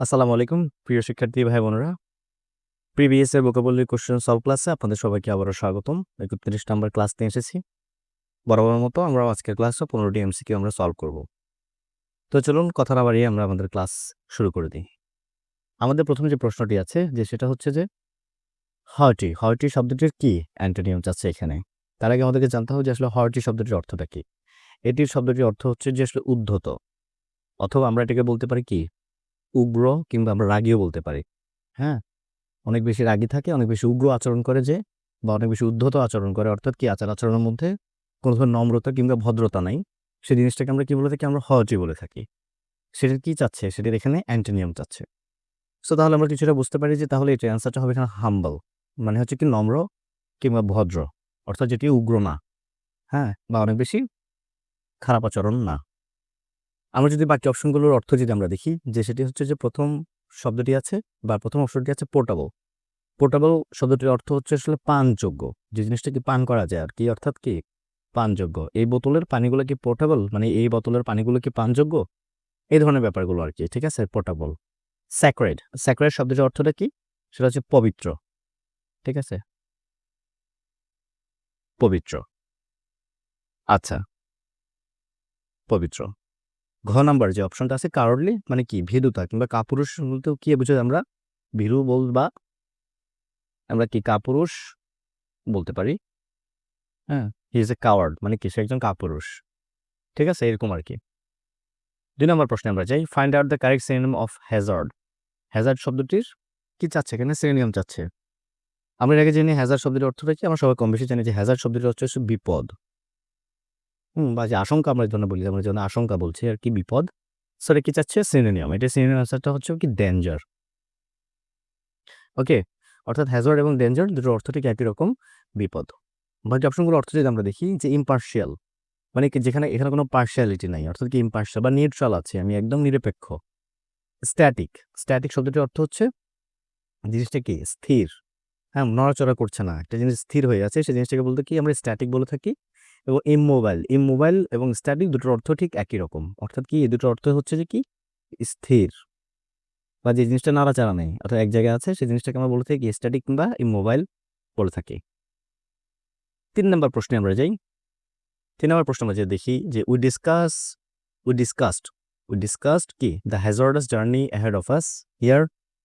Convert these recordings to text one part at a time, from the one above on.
আসসালামু আলাইকুম, প্রিয় শিক্ষার্থী ভাই বোনেরা। প্রিভিয়াস এর ভোকাবুলারি কোশ্চেন সলভ ক্লাসে আপনাদের সবাইকে আবারও স্বাগতম। একত্রিশ নাম্বার ক্লাস নিয়ে এসেছি। বরাবর মতো আমরা আজকের ক্লাসে পনেরোটি এমসিকিউ আমরা সলভ করব। তো চলুন কথা না বাড়িয়ে আমরা আমাদের ক্লাস শুরু করে দিই। আমাদের প্রথম যে প্রশ্নটি আছে, যে সেটা হচ্ছে যে, হার্টি হার্টি শব্দটির কি অ্যান্টোনিয়াম চাচ্ছে এখানে? তার আগে আমাদেরকে জানতে হবে যে আসলে হার্টি শব্দটির অর্থটা কি। এটির শব্দটির অর্থ হচ্ছে যে আসলে উদ্ধত। অথবা আমরা এটাকে বলতে পারি কি উগ্র কিংবা আমরা রাগীও বলতে পারি। হ্যাঁ? অনেক বেশি রাগী থাকে, অনেক বেশি উগ্র আচরণ করে যে, বা অনেক বেশি উদ্ধত আচরণ করে। অর্থাৎ কি, আচার আচরণের মধ্যে কোনো ধরনের নম্রতা কিংবা ভদ্রতা নাই। সেই জিনিসটাকে আমরা কি বলে থাকি? আমরা হজই বলে থাকি। সেটার কি চাচ্ছে? সেটার এখানে অ্যান্টোনিয়াম চাচ্ছে। সো তাহলে আমরা কিছুটা বুঝতে পারি যে, তাহলে এটা অ্যান্সারটা হবে এখানে হাম্বল। মানে হচ্ছে কি, নম্র কিংবা ভদ্র। অর্থাৎ যেটি উগ্র না। হ্যাঁ? বা অনেক বেশি খারাপ আচরণ না। আমরা যদি বাকি অপশনগুলোর অর্থ যদি আমরা দেখি, যে সেটি হচ্ছে যে প্রথম শব্দটি আছে বা প্রথম অপশনটি আছে পোর্টাবল। পোর্টাবল শব্দটির অর্থ হচ্ছে আসলে পানযোগ্য। যে জিনিসটা কি পান করা যায় আর কি, অর্থাৎ কি? পানযোগ্য। এই বোতলের পানিগুলো কি পোর্টাবল? মানে এই বোতলের পানিগুলো কি পানযোগ্য? এই ধরনের ব্যাপারগুলো আর কি, ঠিক আছে? পোর্টাবল। স্যাক্রেড স্যাক্রেড শব্দটির অর্থটা কি? সেটা হচ্ছে পবিত্র। ঠিক আছে? পবিত্র। আচ্ছা। পবিত্র। ঘ নাম্বার যে অপশনটা আছে কারোরলি মানে কি? ভীরুতা কিংবা কাপুরুষ বলতেও কি বুঝে আমরা? ভীরু বল বা আমরা কি কাপুরুষ বলতে পারি? হ্যাঁ হি ইজ এ কাওয়ার্ড মানে কি? সে একজন কাপুরুষ। ঠিক আছে? এরকম আর কি। দুই নম্বর প্রশ্নে আমরা যাই। Find out the correct synonym of hazard hazard শব্দটির কি চাচ্ছে এখানে? সিনোনিয়াম চাচ্ছে। আমরা আগে জানি হ্যাজার্ড শব্দটির অর্থটা কি? আমরা সবাই কম বেশি জানি যে হ্যাজার্ড শব্দটির অর্থ হচ্ছে বিপদ। হুম, বা যে আশঙ্কা আমরা জন্য বলি আমরা যেন আশঙ্কা বলছি, আর কি বিপদ। সো এটা কি চাচ্ছে? সিনোনিয়াম। এটা সিনোনিয়াম আনসারটা হচ্ছে কি ডেঞ্জার ওকে অর্থাৎ হ্যাজার্ড এবং ডেঞ্জার দুটোর অর্থ ঠিক একই রকম বিপদ। বাকি অপশনগুলোর অর্থ যদি আমরা দেখি, যে ইম্পার্শিয়াল মানে যেখানে, এখানে কোনো পার্শিয়ালিটি নাই, অর্থাৎ কি ইম্পার্শিয়াল বা নিউট্রাল আছে, আমি একদম নিরপেক্ষ। স্ট্যাটিক স্ট্যাটিক শব্দটির অর্থ হচ্ছে, জিনিসটা কি? স্থির। হ্যাঁ নড়াচড়া করছে না। একটা জিনিস স্থির হয়ে আছে সেই জিনিসটাকে বলতে কি আমরা স্ট্যাটিক বলে থাকি? এবং ইমোবাইল ইমোবাইল এবং স্ট্যাটিক দুটোর অর্থ ঠিক একই রকম। অর্থাৎ কি, এই দুটোর অর্থ হচ্ছে যে কি, স্থির। বা যে জিনিসটা নাড়াচাড়া নেই, অর্থাৎ এক জায়গায় আছে, সেই জিনিসটাকে আমরা বলে থাকি স্ট্যাটিক কিংবা ইমোবাইল বলে থাকি। তিন নম্বর প্রশ্নে আমরা যাই। তিন নম্বর প্রশ্ন আমরা যে দেখি যে we discuss we discussed we discussed কি the hazardous journey ahead of us here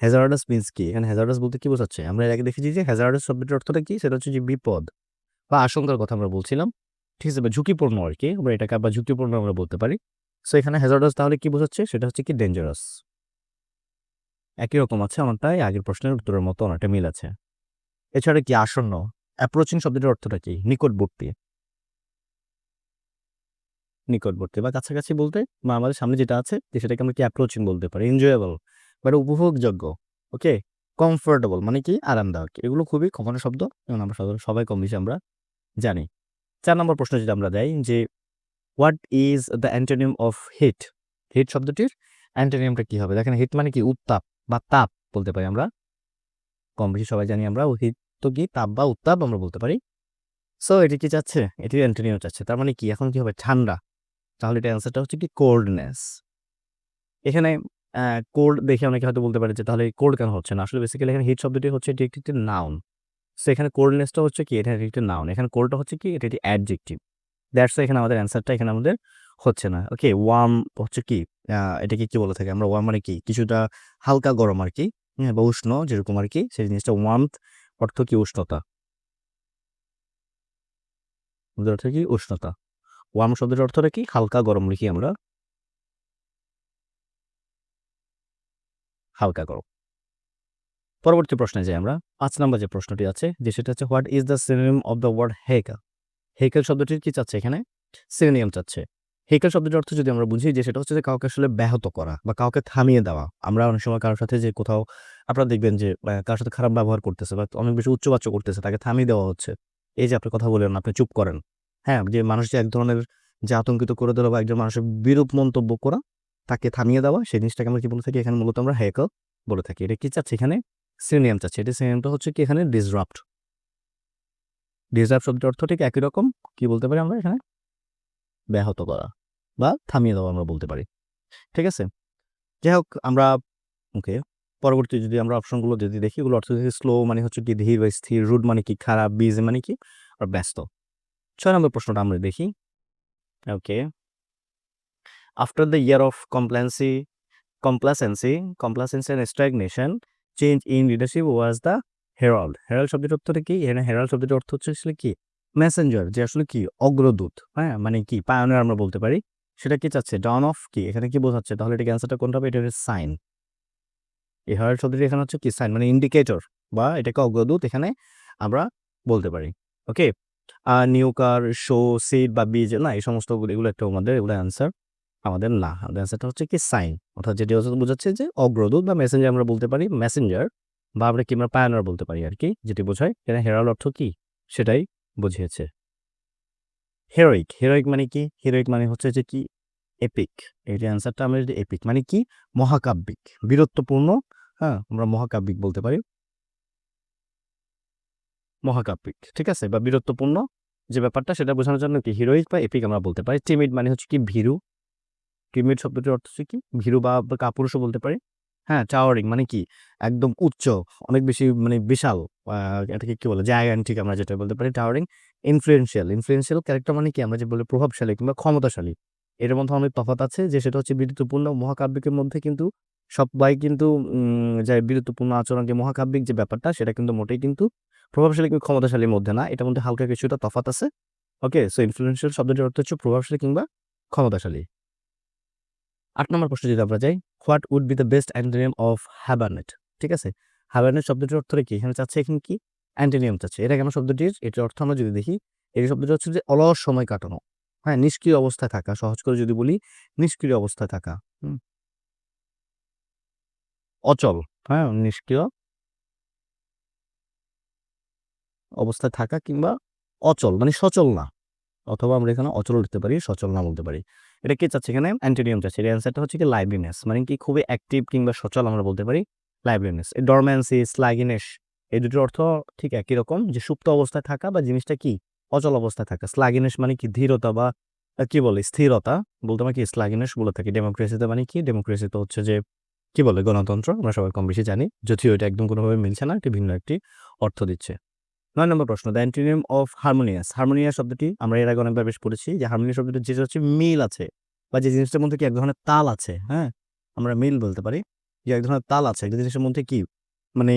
hazardous means কি? এখানে হ্যাজার্ডাস বলতে কি বোঝাচ্ছে? আমরা এর আগে দেখেছি যে হ্যাজার্ডাস শব্দটির অর্থটা কি? সেটা হচ্ছে যে বিপদ বা আশঙ্কার কথা আমরা বলছিলাম। ঠিক আছে, বা ঝুঁকিপূর্ণ আর কি, আমরা এটাকে আবার ঝুঁকিপূর্ণ আমরা বলতে পারি। সো এখানে হ্যাজার্ডাস তাহলে কি বোঝাচ্ছে? সেটা হচ্ছে কি ডেঞ্জারাস একই রকম আছে অনেকটাই আগের প্রশ্নের উত্তরের মতো অনেকটা মিল আছে। এছাড়া কি আসন্ন? অ্যাপ্রোচিং শব্দটির অর্থটা কি? নিকটবর্তী। নিকটবর্তী, বা কাছাকাছি বলতে, বা আমাদের সামনে যেটা আছে সেটাকে আমরা কি অ্যাপ্রোচিং বলতে পারি? এনজয়েবল বা উপভোগযোগ্য ওকে কমফোর্টেবল মানে কি? আরামদায়ক। এগুলো খুবই কমন শব্দ এবং আমরা সবাই কম বেশি আমরা জানি। চার নম্বর প্রশ্ন যদি আমরা দেই যে what is the antonym of heat heat শব্দটির অ্যান্টোনিয়ামটা কি হবে? দেখেন হিট মানে কি? উত্তাপ বা তাপ বলতে পারি আমরা। কম বেশি সবাই জানি আমরা হিট তো কি? তাপ বা উত্তাপ আমরা বলতে পারি। সো এটি কি চাচ্ছে? এটি অ্যান্টোনিয়াম চাচ্ছে। তার মানে কি? এখন কি হবে? ঠান্ডা। তাহলে এটা অ্যান্সারটা হচ্ছে কি? কোল্ডনেস এখানে কোল্ড দেখে অনেকে হয়তো বলতে পারে যে, তাহলে কোল্ড কেন হচ্ছে না? আসলে বেসিক্যালি এখানে হিট শব্দটি হচ্ছে এটি একটি নাউন সো এখানে কোল্ডনেসটা হচ্ছে কি? এটা একটি নাউন এখানে কোল্ডটা হচ্ছে কি? এটা একটি অ্যাডজেক্টিভ দ্যাটস এখানে আমাদের অ্যান্সারটা এখানে আমাদের হচ্ছে না। ওকে ওয়ার্ম হচ্ছে কি? এটাকে কি বলে থাকে আমরা? ওয়ার্ম মানে কি? কিছুটা হালকা গরম আর কি হ্যাঁ বা উষ্ণ যেরকম আর কি। সেই জিনিসটা ওয়ার্মথ অর্থ কি? উষ্ণতা। অর্থ কি? উষ্ণতা। ওয়ার্ম শব্দের অর্থটা কি? হালকা গরম লিখি আমরা। হালকা গরম। পরবর্তী প্রশ্নে যাই আমরা। পাঁচ নম্বর যে প্রশ্নটি আছে, যে সেটা হচ্ছে, what is the synonym of the word heckle? Heckle শব্দটির কি চাচ্ছে এখানে? সিনোনিয়াম চাচ্ছে। হেকেল শব্দটির অর্থ যদি আমরা বুঝি, যে সেটা হচ্ছে যে কাউকে আসলে ব্যাহত করা বা কাউকে থামিয়ে দেওয়া। আমরা অনেক সময় কারোর সাথে যে কোথাও, আপনারা দেখবেন যে কারোর সাথে খারাপ ব্যবহার করতেছে বা অনেক বেশি উচ্চবাচ্য করতেছে, তাকে থামিয়ে দেওয়া হচ্ছে। এই যে আপনি কথা বলেন আপনি চুপ করেন। হ্যাঁ যে মানুষ যে এক ধরনের যে আতঙ্কিত করে দেওয়া বা একজন মানুষের বিরূপ মন্তব্য করা, তাকে থামিয়ে দেওয়া, সেই জিনিসটাকে আমরা কি বলে থাকি? এখানে মূলত আমরা হেকেল বলে থাকি। এটা কি চাচ্ছে এখানে? সিনোনিয়াম চাচ্ছে এটা সিনোনিয়ামটা হচ্ছে কি এখানে ডিসরাপ্ট ডিসরাপ্ট শব্দের অর্থ ঠিক একই রকম, কি বলতে পারি আমরা এখানে? ব্যাহত করা বা থামিয়ে দেওয়া আমরা বলতে পারি। ঠিক আছে? যাই হোক, আমরা ওকে পরবর্তী যদি আমরা অপশনগুলো যদি দেখি, এগুলো অর্থ স্লো মানে হচ্ছে কি ধীর বা স্থির রুড মানে কি খারাপ বিজি মানে কি? আর ব্যস্ত। ছয় নম্বর প্রশ্নটা আমরা দেখি। Okay after the year of complacency complacency complacency and stagnation change in leadership was the herald herald শব্দের অর্থটা কি? এখানে হেরাল্ড শব্দের অর্থ হচ্ছে আসলে কি? মেসেঞ্জার যে আসলে কি? অগ্রদূত হ্যাঁ? মানে কি? পায়নের আমরা বলতে পারি। সেটা কি চাচ্ছে? ডাউন অফ কি? এখানে কি বোঝাচ্ছে? তাহলে এটা অ্যান্সারটা কোনটা হবে? এটা হচ্ছে সাইন এই হেরাল্ড শব্দটি এখানে হচ্ছে কি? সাইন মানে ইন্ডিকেটর বা এটাকে অগ্রদূত এখানে আমরা বলতে পারি। ওকে আর নিউ কার শো সিট বা বীজ না, এই সমস্ত এগুলো একটা আমাদের, এগুলো অ্যান্সার আমাদের না। আমাদের অ্যান্সারটা হচ্ছে কি সাইন অর্থাৎ যেটি হচ্ছে বোঝাচ্ছে যে অগ্রদূত বা মেসেঞ্জার আমরা বলতে পারি মেসেঞ্জার বা আমরা কি আমরা পায়নার বলতে পারি আর কি যেটি বোঝায় এখানে হেরাল অর্থ কি, সেটাই বুঝিয়েছে। হেরোইক হেরোইক মানে কি? হেরোইক মানে হচ্ছে যে কি? এপিক এটি অ্যান্সারটা আমরা যদি এপিক মানে কি? মহাকাব্যিক, বীরত্বপূর্ণ হ্যাঁ আমরা মহাকাব্যিক বলতে পারি। মহাকাব্যিক, ঠিক আছে? বা বীরত্বপূর্ণ যে ব্যাপারটা, সেটা বোঝানোর জন্য কি? হিরোইক বা এপিক আমরা বলতে পারি। টিমিড মানে হচ্ছে কি? ভীরু টিমিড শব্দটির অর্থ হচ্ছে কি? ভীরু বা কাপুরুষও বলতে পারি। হ্যাঁ টাওয়ারিং মানে কি? একদম উচ্চ, অনেক বেশি মানে বিশাল এটাকে কি বলে? জায়ান্টিক আমরা যেটা বলতে পারি টাওয়ারিং ইনফ্লুয়েন্সিয়াল ইনফ্লুয়েন্সিয়াল ক্যারেক্টার মানে কি? আমরা যে বলি প্রভাবশালী কিংবা ক্ষমতাশালী। এর মধ্যে অনেক তফাৎ আছে যে সেটা হচ্ছে বীরত্বপূর্ণ মহাকাব্যিকের মধ্যে কিন্তু সবাই কিন্তু যে বীরত্বপূর্ণ আচরণ, যে মহাকাব্যিক যে ব্যাপারটা, সেটা কিন্তু মোটেই কিন্তু প্রভাবশালী কিংবা ক্ষমতাশালীর মধ্যে না। এটার মধ্যে হালকা কিছুটা তফাৎ আছে। ওকে সো ইনফ্লুয়েন্সিয়াল শব্দটির অর্থ হচ্ছে প্রভাবশালী কিংবা ক্ষমতাশালী। আট নম্বর প্রশ্ন যদি আমরা যাই, what would be the best antonym of habitat ঠিক আছে? হ্যাবানেট শব্দটির অর্থ কি? এখানে চাচ্ছে এখানে কি? অ্যান্টোনিয়াম চাচ্ছে। এটা কেন শব্দটির, এটার অর্থ আমরা যদি দেখি এই শব্দটি হচ্ছে যে অলস সময় কাটানো। হ্যাঁ নিষ্ক্রিয় অবস্থায় থাকা। সহজ করে যদি বলি, নিষ্ক্রিয় অবস্থায় থাকা। অচল। হ্যাঁ নিষ্ক্রিয় অবস্থায় থাকা কিংবা অচল মানে সচল না। অথবা আমরা এখানে অচল লিখতে পারি, সচল না বলতে পারি। এটা কি চাচ্ছে এখানে? অ্যান্টোনিয়াম চাচ্ছে। এর অ্যান্সারটা হচ্ছে কি লাইভলিনেস মানে কি খুবই অ্যাক্টিভ কিংবা সচল আমরা বলতে পারি লাইভলিনেস এই ডরম্যান্সি স্লাগিনেস এই দুটোর অর্থ ঠিক একই রকম, যে সুপ্ত অবস্থায় থাকা বা জিনিসটা কি? অচল অবস্থায় থাকা। স্লাগিনেস মানে কি? ধীরতা বা কি বলে? স্থিরতা। বলতে আমরা কি স্লাগিনেস বলে থাকি। ডেমোক্রেসিতে মানে কি? ডেমোক্রেসিতে হচ্ছে যে, কি বলে? গণতন্ত্র। আমরা সবাই কম বেশি জানি। যদিও এটা একদম কোনোভাবে মিলছে না, এটি ভিন্ন একটি অর্থ দিচ্ছে। নয় নম্বর প্রশ্ন the antonym of harmonious harmonious শব্দটি আমরা এর আগে অনেকবার বেশ পড়েছি যে হারমোনিয়াস শব্দটি যে হচ্ছে মিল আছে বা যে জিনিসটার মধ্যে কি এক ধরনের তাল আছে হ্যাঁ? আমরা মিল বলতে পারি যে এক ধরনের তাল আছে। একটা জিনিসের মধ্যে কি? মানে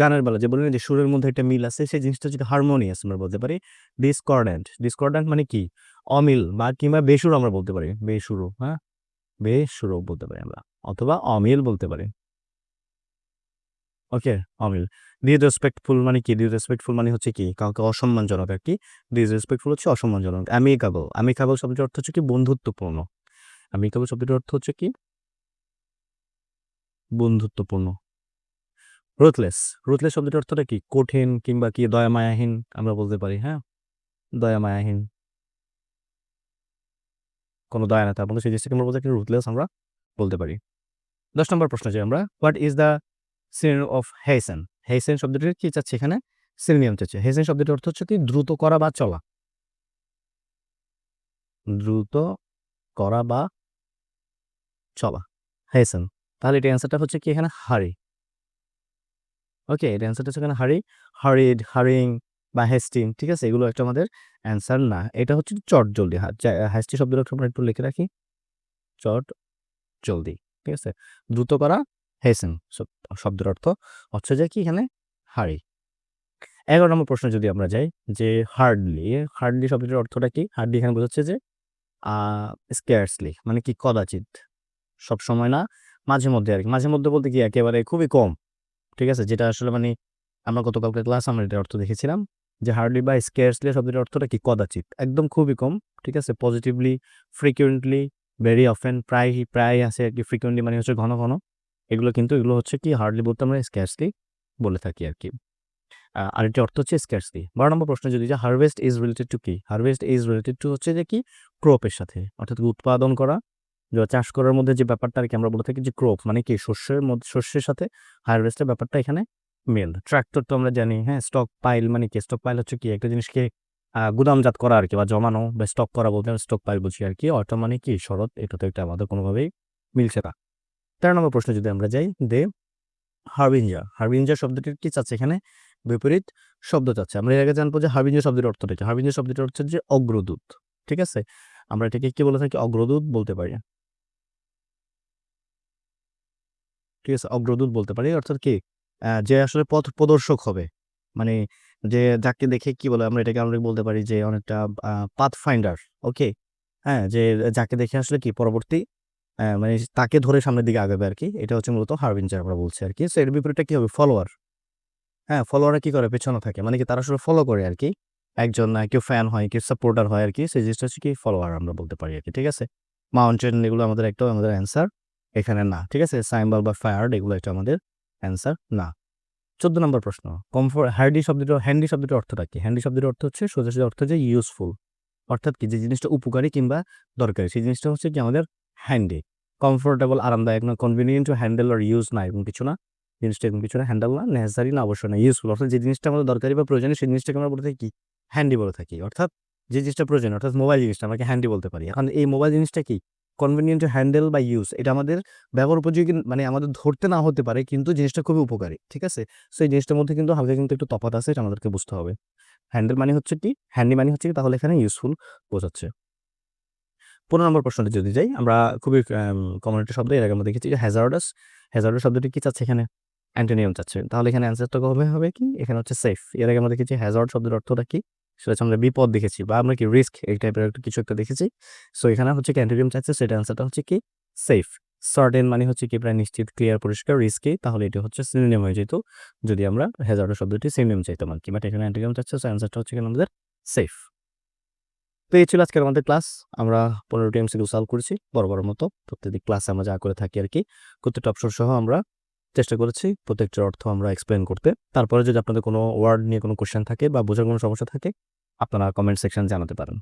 গানের বেলা যে বললেন যে সুরের মধ্যে একটা মিল আছে, সেই জিনিসটা যদি হারমোনিয়াস আমরা বলতে পারি। ডিসকর্ডেন্ট ডিসকর্ডেন্ট মানে কি? অমিল বা কিংবা বেসুর আমরা বলতে পারি। বেসুরো হ্যাঁ? বেসুরো বলতে পারি আমরা, অথবা অমিল বলতে পারি। ওকে, অমিল। ডিসরেসপেক্টফুল মানে কি? ডিসরেসপেক্টফুল মানে হচ্ছে কি? কাউকে অসম্মানজনক আর কি? ডিসরেসপেক্টফুল হচ্ছে অসম্মানজনক। অ্যামিকাবল অ্যামিকাবল শব্দটির অর্থ হচ্ছে কি? বন্ধুত্বপূর্ণ। অ্যামিকাবল শব্দটির অর্থ হচ্ছে কি? বন্ধুত্বপূর্ণ। রুথলেস রুথলেস শব্দটির অর্থটা কি? কঠিন কিংবা কি? দয়া মায়াহীন আমরা বলতে পারি হ্যাঁ? দয়া মায়াহীন কোনো দয়া না তার মধ্যে সেই জিনিসটাকে আমরা বলতে রুথলেস আমরা বলতে পারি। দশ নম্বর প্রশ্ন যে আমরা what is the synonym of hasten. Hasten শব্দটির কি চাচ্ছে এখানে? সিনোনিয়াম চাচ্ছে। হেসেন শব্দটির অর্থ হচ্ছে কি? দ্রুত করা বা চলা। দ্রুত করা বা চলা। হেসেন। তাহলে এটা অ্যান্সারটা হচ্ছে কি এখানে? হারি ওকে এটা অ্যান্সারটা হচ্ছে এখানে হারি হারিড হারিং বা হেস্টিং, ঠিক আছে? এগুলো একটা আমাদের অ্যান্সার না। এটা হচ্ছে চট জলদি হ্যাস্টি শব্দটা আমরা একটু লিখে রাখি। চট জলদি, ঠিক আছে? দ্রুত করা হেসেন শব্দের অর্থ হচ্ছে যে কি এখানে? হারি এগারো নম্বর প্রশ্ন যদি আমরা যাই, যে হার্ডলি হার্ডলি শব্দটির অর্থটা কি? হার্ডলি এখানে বোঝাচ্ছে যে স্কেয়ার্সলি মানে কি কদাচিৎ। সব সময় না, মাঝে মধ্যে আর কি মাঝে মধ্যে বলতে কি একেবারে খুবই কম, ঠিক আছে? যেটা আসলে মানে আমরা গতকালকে ক্লাস আমরা এটার অর্থ দেখেছিলাম, যে হার্ডলি বা স্কেয়ার্সলি শব্দটির অর্থটা কি কদাচিৎ। একদম খুবই কম, ঠিক আছে? পজিটিভলি ফ্রিকুয়েন্টলি ভেরি অফেন প্রায় প্রায় আছে আর কি ফ্রিকুয়েন্টলি মানে হচ্ছে ঘন ঘন। এগুলো কিন্তু এগুলো হচ্ছে কি হার্ডলি বলতে আমরা স্ক্যার্সলি বলে থাকি আর কি। আর এটি অর্থ হচ্ছে স্ক্যার্সলি বারো নম্বর প্রশ্ন যদি যে হারভেস্ট ইজ রিলেটেড টু কি? হারভেস্ট ইজ রিলেটেড টু হচ্ছে যে কি? ক্রপের সাথে। অর্থাৎ উৎপাদন করা চাষ করার মধ্যে যে ব্যাপারটা আর কি আমরা বলে থাকি যে ক্রপ মানে কি? শস্যের মধ্যে, শস্যের সাথে হারভেস্টের ব্যাপারটা এখানে মেল ট্র্যাক্টর তো আমরা জানি হ্যাঁ? স্টক পাইল মানে কি? স্টক পাইল হচ্ছে কি? একটা জিনিসকে গুদামজাত করা আর কি বা জমানো বা স্টক করা বলতে স্টক পাইল বুঝি আর কি। অর্থাৎ মানে কি? শরৎ, এটা তো এটা আমাদের কোনোভাবেই মিলছে না। তেরো নম্বর প্রশ্নে যদি আমরা যাই, দে হারবিঞ্জার হারবিঞ্জার শব্দটির কি চাচ্ছে এখানে? বিপরীত শব্দ চাচ্ছে। আমরা এর আগে জানব যে হারবিঞ্জার শব্দের অর্থটা কি? হারবিঞ্জার শব্দটির অর্থ যে অগ্রদূত, ঠিক আছে? আমরা এটাকে কি বলে থাকি? অগ্রদূত বলতে পারি। ঠিক আছে, অগ্রদূত বলতে পারি। অর্থাৎ কি? যে আসলে পথ প্রদর্শক হবে। মানে যে যাকে দেখে কি বলে, আমরা এটাকে আমরা বলতে পারি যে অনেকটা পাথ ফাইন্ডার ওকে হ্যাঁ যে যাকে দেখে আসলে কি? পরবর্তী মানে তাকে ধরে সামনের দিকে আগাবে আর কি এটা হচ্ছে মূলত হারবিঞ্জার আমরা বলছি আর কি সো এর বিপরীতটা কি হবে? ফলোয়ার। হ্যাঁ ফলোয়াররা কি করে? পেছনে থাকে। মানে কি তারা আসলে ফলো করে আর কি একজন আহ, কেউ ফ্যান হয় কেউ সাপোর্টার হয় আর কি সেই জিনিসটা হচ্ছে কি ফলোয়ার আমরা বলতে পারি আর কি ঠিক আছে? মাউন্টেন এগুলো আমাদের একটা আমাদের অ্যান্সার এখানে না ঠিক আছে? সাইম্বল বা ফায়ার এগুলো একটা আমাদের অ্যান্সার না। চোদ্দ নম্বর প্রশ্ন। কমফোর্ট হ্যান্ডি শব্দটা হ্যান্ডি শব্দটির অর্থটা কি? হ্যান্ডি শব্দের অর্থ হচ্ছে সোজাসুজি অর্থ যে ইউজফুল অর্থাৎ কি? যে জিনিসটা উপকারী কিংবা দরকারি। সেই জিনিসটা হচ্ছে কি আমাদের হ্যান্ডি। কমফোর্টেবল, আরামদায়ক না কনভিনিয়েন্ট টু হ্যান্ডেল আর ইউজ না, এরকম কিছু না। জিনিসটা এরকম কিছু না হ্যান্ডেল না নেসেসারি না, অবশ্যই না ইউজফুল অর্থাৎ যে জিনিসটা আমাদের দরকারি বা প্রয়োজনীয়, সেই জিনিসটাকে আমরা বলে থাকি হ্যান্ডি বলে থাকি। অর্থাৎ যে জিনিসটা প্রয়োজন অর্থাৎ মোবাইল জিনিসটা আমাকে হ্যান্ডি বলতে পারি? এখন এই মোবাইল জিনিসটা কি? কনভিনিয়েন্ট টু হ্যান্ডেল বা ইউজ এটা আমাদের ব্যবহার উপযোগী মানে আমাদের ধরতে না হতে পারে, কিন্তু জিনিসটা খুবই উপকারী, ঠিক আছে? সো এই জিনিসটার মধ্যে কিন্তু হালকা কিন্তু একটু তফাৎ আছে, এটা আমাদেরকে বুঝতে হবে। হ্যান্ডেল মানে হচ্ছে কি? হ্যান্ডি মানে হচ্ছে কি? তাহলে এখানে ইউজফুল বোঝাচ্ছে। পনেরো নম্বর প্রশ্নটি যদি যাই, আমরা খুবই কমন একটা শব্দ, এর আগে আমরা দেখেছি যে হ্যাজার্ডাস হ্যাজার্ডাস শব্দটি কি চাচ্ছে এখানে? অ্যান্টোনিয়াম চাচ্ছে। তাহলে এখানে অ্যান্সারটা কবে হবে কি? এখানে হচ্ছে সেফ এর আগে আমরা দেখেছি হ্যাজার্ড শব্দের অর্থটা কি? সেটা হচ্ছে আমরা বিপদ দেখেছি বা আমরা কি রিস্ক এই টাইপের একটা কিছু একটা দেখেছি। সো এখানে হচ্ছে কি অ্যান্টোনিয়াম চাচ্ছে, সেটা অ্যান্সারটা হচ্ছে কি? সেফ সার্টেন মানে হচ্ছে কি প্রায় নিশ্চিত ক্লিয়ার পরিষ্কার রিস্কি তাহলে এটি হচ্ছে সিনোনিয়াম হয়ে যেত, যদি আমরা হ্যাজার্ড শব্দটি সিনোনিয়াম চাইতাম আর কি। বাট এখানে অ্যান্টোনিয়াম চাচ্ছে সো অ্যান্সারটা হচ্ছে এখানে আমাদের সেফ তো এই ছিল আজকের আমাদের ক্লাস। আমরা পনেরোটি এমসিকিউ সলভ করেছি, বড় বড় মতো। প্রত্যেকটি ক্লাসে আমরা যা করে থাকি আর কি প্রত্যেকটা অপশন সহ আমরা চেষ্টা করেছি প্রত্যেকটার অর্থ আমরা এক্সপ্লেন করতে। তারপরে যদি আপনাদের কোনো ওয়ার্ড নিয়ে কোনো কোয়েশ্চেন থাকে বা বোঝার কোনো সমস্যা থাকে, আপনারা কমেন্ট সেকশন জানাতে পারেন।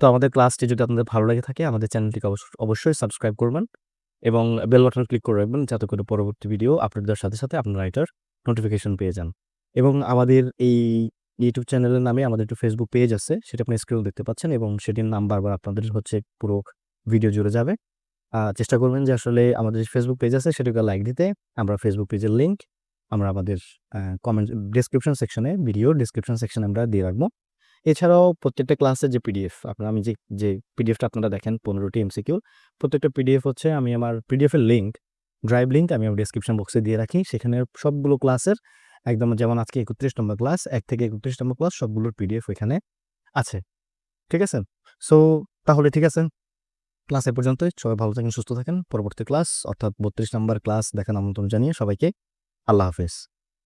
তো আমাদের ক্লাসটি যদি আপনাদের ভালো লেগে থাকে, আমাদের চ্যানেলটিকে অবশ্য- অবশ্যই সাবস্ক্রাইব করবেন এবং বেল বাটন ক্লিক করে রাখবেন যাতে করে পরবর্তী ভিডিও আপলোড দেওয়ার সাথে সাথে আপনারা এটার নোটিফিকেশন পেয়ে যান। এবং আমাদের এই ইউটিউব চ্যানেলের নামে আমাদের একটু ফেসবুক পেজ আছে, সেটা আপনি স্ক্রিন দেখতে পাচ্ছেন এবং সেটির নাম বারবার আপনাদের হচ্ছে পুরো ভিডিও জুড়ে যাবে। চেষ্টা করবেন যে আসলে আমাদের যে ফেসবুক পেজ আছে, সেটাকে লাইক দিতে। আমরা ফেসবুক পেজের লিঙ্ক আমরা আমাদের কমেন্ট ডিসক্রিপশন সেকশনে ভিডিও ডিসক্রিপশন সেকশনে আমরা দিয়ে রাখব। এছাড়াও প্রত্যেকটা ক্লাসের যে পিডিএফ আপনার আমি যে যে পিডিএফটা আপনারা দেখেন, পনেরোটি এমসিকিউ প্রত্যেকটা পিডিএফ হচ্ছে আমি আমার পিডিএফের লিঙ্ক ড্রাইভ লিঙ্ক আমি আমার ডিসক্রিপশন বক্সে দিয়ে রাখি। সেখানে সবগুলো ক্লাসের একদম যেমন আজকে একত্রিশ নম্বর ক্লাস, এক থেকে একত্রিশ নম্বর ক্লাস সবগুলোর পিডিএফ ওইখানে আছে। ঠিক আছে? সো তাহলে ঠিক আছে? ক্লাস এ পর্যন্ত সবাই ভালো থাকেন, সুস্থ থাকেন। পরবর্তী ক্লাস, অর্থাৎ বত্রিশ নম্বর ক্লাস দেখেন আমন্ত্রণ জানিয়ে সবাইকে আল্লাহ হাফেজ।